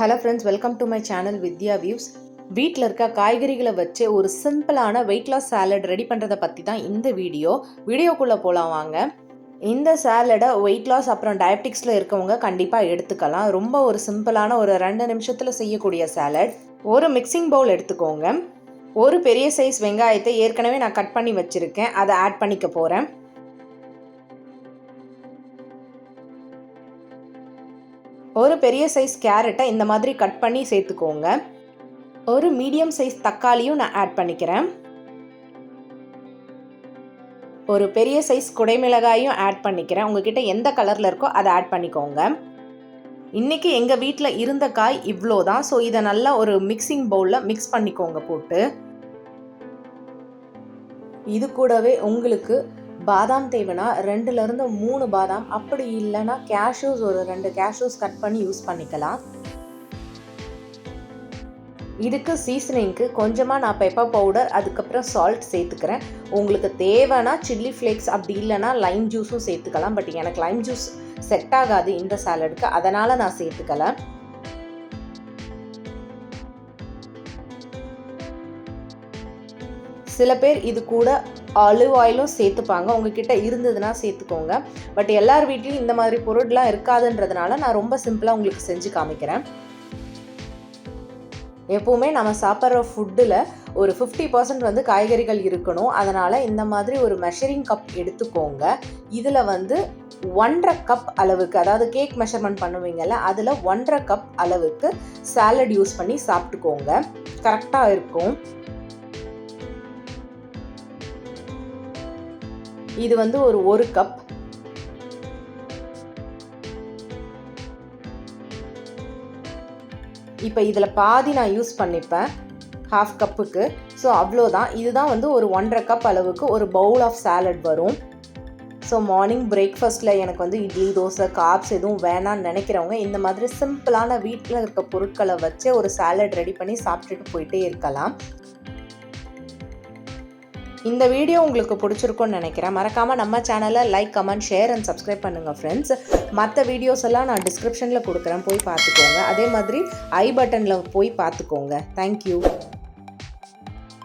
Hello friends welcome to my channel Vidya views வீட்டில் இருக்க காய்கறிகளை வச்சு ஒரு சிம்பிளான வெயிட் லாஸ் சாலட் ரெடி பண்ணுறதை பற்றி தான் இந்த வீடியோ. வீடியோக்குள்ளே போகலாம் வாங்க. இந்த சாலடை வெயிட் லாஸ் அப்புறம் டயபெட்டிக்ஸில் இருக்கவங்க கண்டிப்பாக எடுத்துக்கலாம். ரொம்ப ஒரு சிம்பிளான ஒரு ரெண்டு நிமிஷத்தில் செய்யக்கூடிய சாலட் ஒரு மிக்சிங் பவுல் எடுத்துக்கோங்க. ஒரு பெரிய சைஸ் வெங்காயத்தை ஏற்கனவே நான் கட் பண்ணி வச்சுருக்கேன். அதை ஆட் பண்ணிக்க போகிறேன் ஒரு பெரிய சைஸ் கேரட்டை இந்த மாதிரி கட் பண்ணி சேர்த்துக்கோங்க. ஒரு மீடியம் சைஸ் தக்காளியும் நான் ஆட் பண்ணிக்கிறேன். ஒரு பெரிய சைஸ் குடைமிளகாயும் ஆட் பண்ணிக்கிறேன். உங்ககிட்ட எந்த கலரில் இருக்கோ அதை ஆட் பண்ணிக்கோங்க. இன்றைக்கி எங்கள் வீட்டில் இருந்த காய் இவ்வளோ தான் ஸோ இதை நல்லா ஒரு மிக்சிங் பவுலில் மிக்ஸ் பண்ணிக்கோங்க போட்டு. இது கூடவே உங்களுக்கு பாதாம் தேவைன்னா ரெண்டுலேருந்து மூணு பாதாம். அப்படி இல்லைன்னா கேஷ்யூஸ் ஒரு ரெண்டு கேஷ்யூஸ் கட் பண்ணி யூஸ் பண்ணிக்கலாம். இதுக்கு சீசனிங்க்கு கொஞ்சமாக நான் பெப்பர் பவுடர் அதுக்கப்புறம் சால்ட் சேர்த்துக்கிறேன். உங்களுக்கு தேவைன்னா சில்லி ஃப்ளேக்ஸ் அப்படி இல்லைன்னா லைம் ஜூஸும் சேர்த்துக்கலாம். பட் எனக்கு லைம் ஜூஸ் செட் ஆகாது இந்த சாலடுக்கு அதனால் நான் சேர்த்துக்கல. சில பேர் இது கூட ஆலிவ் ஆயிலும் சேர்த்துப்பாங்க. உங்ககிட்ட இருந்ததுன்னா சேர்த்துக்கோங்க. பட் எல்லார் வீட்லேயும் இந்த மாதிரி பொருட்லாம் இருக்காதுன்றதுனால நான் ரொம்ப சிம்பிளாக உங்களுக்கு செஞ்சு காமிக்கிறேன். எப்போவுமே நம்ம சாப்பிட்ற ஃபுட்டில் ஒரு ஃபிஃப்டி பர்சன்ட் வந்து காய்கறிகள் இருக்கணும். அதனால் இந்த மாதிரி ஒரு மெஷரிங் கப் எடுத்துக்கோங்க. இதில் வந்து ஒன்றரை கப் அளவுக்கு அதாவது கேக் மெஷர்மெண்ட் பண்ணுவீங்கள்ல அதில் ஒன்றரை கப் அளவுக்கு சாலட் யூஸ் பண்ணி சாப்பிட்டுக்கோங்க. கரெக்டாக இருக்கும். இது வந்து ஒரு ஒரு கப் இப்போ இதில் பாதி நான் யூஸ் பண்ணிப்பேன் ஹாஃப் கப்புக்கு ஸோ அவ்வளோதான். இதுதான் வந்து ஒரு ஒன்றரை கப் அளவுக்கு ஒரு பவுல் ஆஃப் சாலட் வரும். ஸோ மார்னிங் பிரேக்ஃபாஸ்ட்டில் எனக்கு வந்து இட்லி தோசை காப்ஸ் எதுவும் வேணான்னு நினைக்கிறவங்க இந்த மாதிரி சிம்பிளான வீட்டில் இருக்க பொருட்களை வச்சு ஒரு சாலட் ரெடி பண்ணி சாப்பிட்டுட்டு போயிட்டே இருக்கலாம். இந்த வீடியோ உங்களுக்கு பிடிச்சிருக்கும்னு நினைக்கிறேன். மறக்காமல் நம்ம சேனலை like comment share and subscribe பண்ணுங்கள் ஃப்ரெண்ட்ஸ் மற்ற வீடியோஸ் எல்லாம் நான் டிஸ்கிரிப்ஷனில் கொடுக்குறேன். போய் பார்த்துக்கோங்க. அதே மாதிரி ஐ பட்டனில் போய் பார்த்துக்கோங்க. தேங்க்யூ